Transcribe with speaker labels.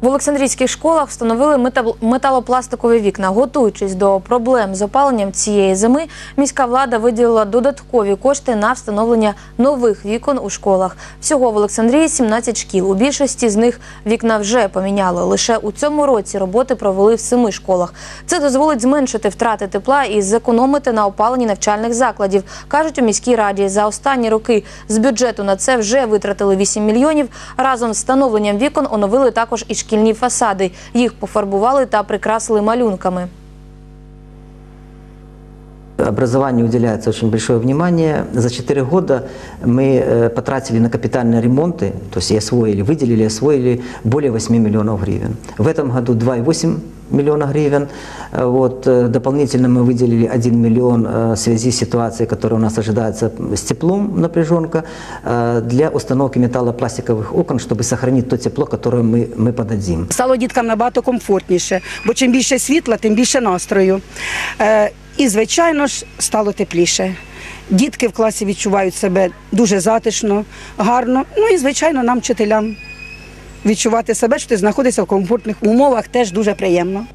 Speaker 1: В Олександрійських школах встановили метал- металопластикові вікна. Готуючись до проблем з опаленням цієї зими, міська влада виділила додаткові кошти на встановлення нових вікон у школах. Всього в Олександрії 17 шкіл. У більшості з них вікна вже поміняли. Лише у цьому році роботи провели в семи школах. Це дозволить зменшити втрати тепла і зекономити на опаленні навчальних закладів, кажуть у міській раді. За останні роки з бюджету на це вже витратили 8 мільйонів. Разом з встановленням вікон оновили також і шкільні фасади. Їх пофарбували та прикрасили малюнками.
Speaker 2: Образованию уделяется очень большое внимание. За 4 года мы э, потратили на капитальные ремонты, то есть и освоили, выделили, освоили более 8 миллионов гривен. В этом году 2,8 миллиона гривен. Э, Вот, э, дополнительно мы выделили 1 миллион э, в связи с ситуацией, которая у нас ожидается с теплом, напряженка, э, для установки металлопластиковых окон, чтобы сохранить то тепло, которое мы, мы подадим.
Speaker 3: Стало діткам набагато комфортніше, бо чим більше світла, тим більше настрою. Е, і, звичайно ж, стало тепліше. Дітки в класі відчувають себе дуже затишно, гарно. Ну і, звичайно, нам, вчителям, відчувати себе, що ти знаходишся в комфортних умовах, теж дуже приємно.